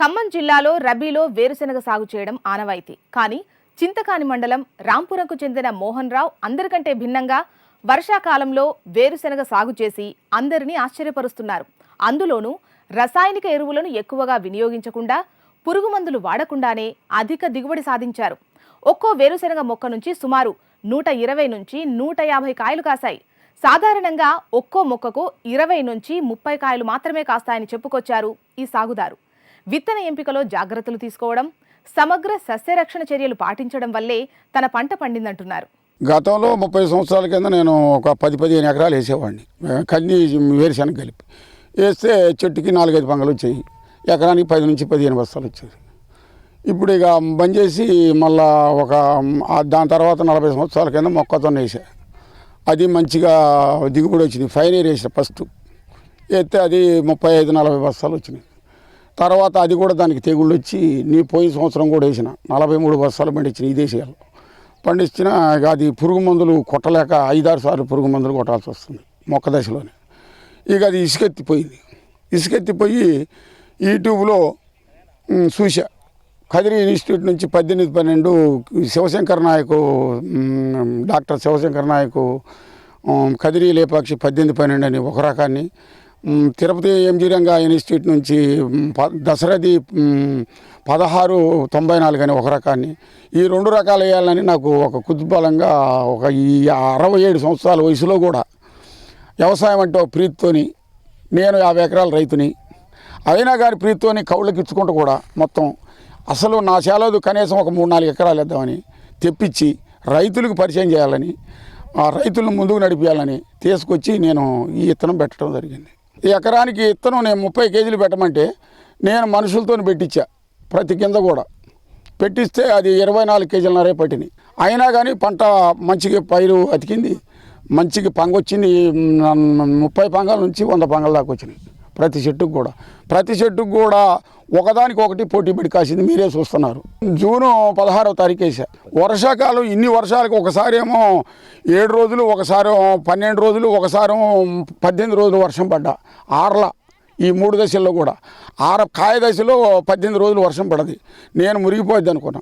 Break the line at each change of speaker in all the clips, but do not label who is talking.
ఖమ్మం జిల్లాలో రబీలో వేరుశెనగ సాగు చేయడం ఆనవాయితీ. కానీ చింతకాని మండలం రాంపురంకు చెందిన మోహన్ రావు అందరికంటే భిన్నంగా వర్షాకాలంలో వేరుశెనగ సాగు చేసి అందరినీ ఆశ్చర్యపరుస్తున్నారు. అందులోనూ రసాయనిక ఎరువులను ఎక్కువగా వినియోగించకుండా పురుగు మందులు వాడకుండానే అధిక దిగుబడి సాధించారు. ఒక్కో వేరుశెనగ మొక్క నుంచి సుమారు నూట ఇరవై నుంచి నూట యాభై కాయలు కాశాయి. సాధారణంగా ఒక్కో మొక్కకు ఇరవై నుంచి ముప్పై కాయలు మాత్రమే కాస్తాయని చెప్పుకొచ్చారు ఈ సాగుదారు. విత్తన ఎంపికలో జాగ్రత్తలు తీసుకోవడం సమగ్ర సస్యరక్షణ చర్యలు పాటించడం వల్లే తన పంట పండిందంటున్నారు.
గతంలో ముప్పై సంవత్సరాల కింద నేను ఒక పది పదిహేను ఎకరాలు వేసేవాడిని. కన్ని వేరుశనగ కలిపి. వేస్తే చెట్టుకి నాలుగైదు పంగలు వచ్చాయి. ఎకరానికి పది నుంచి పదిహేను బస్తాలు వచ్చేది ఇప్పుడు ఇక బంద్ చేసి మళ్ళా ఒక దాని తర్వాత నలభై సంవత్సరాల కింద మొక్కతో వేసా. అది మంచిగా దిగుబడి వచ్చింది. ఫైన్ ఇయర్ వేసా ఫస్ట్. వేస్తే అది ముప్పై ఐదు నలభై బస్తాలు వచ్చినాయి. తర్వాత అది కూడా దానికి తెగుళ్ళు వచ్చి నీ పోయిన సంవత్సరం కూడా వేసిన. నలభై మూడు బస్తాలు పండించిన ఈ చేయాలి పండించిన అది పురుగు మందులు కొట్టలేక ఐదారు సార్లు పురుగు మందులు కొట్టాల్సి వస్తుంది మొక్క దశలోనే. ఇక అది ఇసుకెత్తిపోయింది. ఇసుకెత్తిపోయి యూట్యూబ్లో చూసా కదిరి ఇన్స్టిట్యూట్ నుంచి పద్దెనిమిది పన్నెండు శివశంకర్ నాయకు డాక్టర్ శివశంకర్ నాయకు కదిరి లేపాక్షి పద్దెనిమిది పన్నెండు అని ఒక రకాన్ని తిరుపతి ఎంజీ రంగా ఇన్స్టిట్యూట్ నుంచి దశరథి ప- పదహారు తొంభై నాలుగు అని ఒక రకాన్ని. ఈ రెండు రకాలు వేయాలని నాకు ఒక కుతుబలంగా ఒక ఈ అరవై ఏడు సంవత్సరాల వయసులో కూడా వ్యవసాయం అంటే ఒక ప్రీతితోని నేను యాభై ఎకరాల రైతుని అయినా కానీ ప్రీతితోని కౌళ్ళకి ఇచ్చుకుంటూ కూడా మొత్తం అసలు నా చేలదు కనీసం ఒక మూడు నాలుగు ఎకరాలు ఇద్దామని తెప్పించి రైతులకు పరిచయం చేయాలని ఆ రైతులను ముందుకు నడిపించాలని తీసుకొచ్చి నేను ఈ విత్తనం పెట్టడం జరిగింది. ఎకరానికి విత్తనం నేను ముప్పై కేజీలు పెట్టమంటే నేను మనుషులతో పెట్టించా ప్రతి కింద కూడా. పెట్టిస్తే అది ఇరవై నాలుగు కేజీలన్నరే పట్టినాయి అయినా కానీ పంట మంచిగా పైరు అతికింది మంచిగా పంగొచ్చింది ముప్పై పంగాల నుంచి వంద పంగల దాకా వచ్చినాయి. ప్రతి చెట్టుకు కూడా. ప్రతి చెట్టుకు కూడా ఒకదానికి ఒకటి పోటీ పడి కాసింది మీరే చూస్తున్నారు. జూను పదహారవ తారీఖు వేసా. వర్షాకాలం ఇన్ని వర్షాలకు ఒకసారి ఏమో ఏడు రోజులు ఒకసారి పన్నెండు రోజులు ఒకసారి పద్దెనిమిది రోజులు వర్షం పడ్డా. ఆర్ల ఈ మూడు దశల్లో కూడా. ఆర కాయ దశలో పద్దెనిమిది రోజులు వర్షం పడది. నేను మురిగిపోద్ది అనుకున్నా.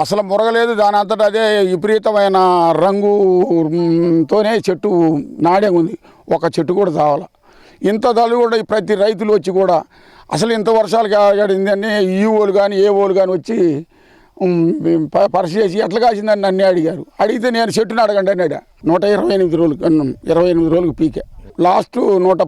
అసలు మురగలేదు దాని అంతటా అదే విపరీతమైన రంగుతోనే చెట్టు నాడే ఉంది. ఒక చెట్టు కూడా చావాల ఇంత తల్లి కూడా ఈ ప్రతి రైతులు వచ్చి కూడా అసలు ఇంత వర్షాలు కాడింది ఈవోలు కానీ ఏవోలు కానీ వచ్చి ప- పరిశీ చేసి ఎట్లా కాసిందని నన్ను అడిగారు. అడిగితే నేను చెట్టుని అడగండి అన్నాడు. నూట ఇరవై ఎనిమిది రోజులు ఇరవై ఎనిమిది రోజులకు పీకే. లాస్ట్ నూట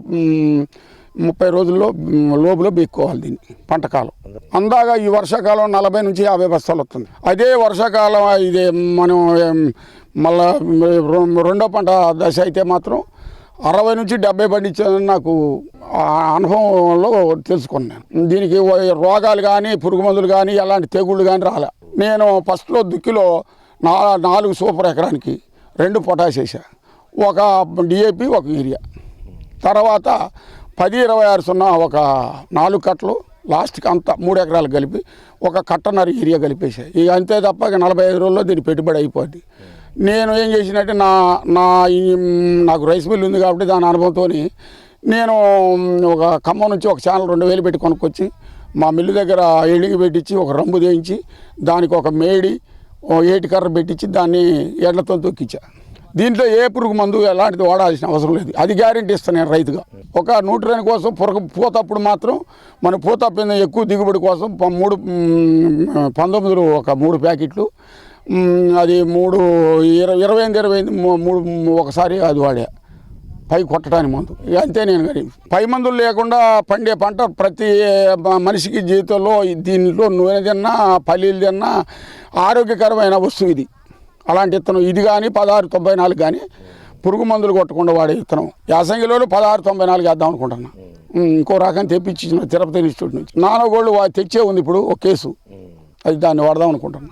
ముప్పై రోజుల్లో లోపులో లోపల బెక్కుకోవాలి దీన్ని పంటకాలం అందాగా ఈ వర్షాకాలం నలభై నుంచి యాభై బస్తాలు వస్తుంది. అదే వర్షాకాలం ఇదే మనం మళ్ళీ మళ్ళా రెండో పంట దశ అయితే మాత్రం అరవై నుంచి డెబ్బై పండించాలని నాకు ఆ అనుభవంలో తెలుసుకున్నాను దీనికి రోగాలు కానీ పురుగు మందులు కానీ ఎలాంటి తెగుళ్ళు కానీ రాలే. నేను ఫస్ట్లో దుక్కిలో నా నాలుగు సూపర్ ఎకరానికి రెండు పొటాష్ వేసా ఒక డిఏపి ఒక యూరియా. తర్వాత పది ఇరవై ఆరు సున్నా ఒక నాలుగు కట్టలు లాస్ట్కి అంతా మూడు ఎకరాలు కలిపి ఒక కట్టన్నర ఏరియా కలిపేసాయి ఇక అంతే తప్ప ఇక నలభై ఐదు రోజుల్లో దీని పెట్టుబడి అయిపోద్ది. నేను ఏం చేసినట్టే నా నా ఈ నాకు రైస్ మిల్ ఉంది కాబట్టి దాని అనుభవంతో నేను ఒక ఖమ్మం నుంచి ఒక ఛానల్ రెండు వేలు పెట్టి కొనుక్కొచ్చి మా మిల్లు దగ్గర ఎడిగి పెట్టించి ఒక రంబు దేయించి దానికి ఒక మేడి ఓ ఏటి కర్ర పెట్టించి దాన్ని ఎడ్లతో తొక్కించా దీంట్లో ఏ పురుగు మందు ఎలాంటిది వాడాల్సిన అవసరం లేదు. అది గ్యారెంటీ ఇస్తాను నేను రైతుగా. ఒక న్యూట్రియన్ కోసం పురుగు పూతప్పుడు మాత్రం మన పూత ఎక్కువ దిగుబడి కోసం మూడు మ్, పంతొమ్మిదిలో ఒక మూడు ప్యాకెట్లు అది మూడు ఇరవై ఇరవై ఎనిమిది ఇరవై ఎనిమిది మూ- మూడు ఒకసారి అది వాడే. పై కొట్టడానికి మందు. ఇక అంతే నేను కానీ పై మందులు లేకుండా పండే పంట ప్రతి మనిషికి జీవితంలో దీనిలో నూనె తిన్నా పల్లీలు తిన్నా ఆరోగ్యకరమైన వస్తువు ఇది. అలాంటి విత్తనం ఇది కానీ పదహారు తొంభై నాలుగు కానీ పురుగు మందులు కొట్టకుండా వాడే విత్తనం యాసంగిలో పదహారు తొంభై నాలుగు వేద్దాం అనుకుంటున్నా. ఇంకో రకం తెప్పించిన తిరుపతి ఇన్స్టిట్యూట్ నుంచి. నానగోళ్ళు తెచ్చే ఉంది ఇప్పుడు ఒక కేసు. అది దాన్ని వాడదాం అనుకుంటున్నా.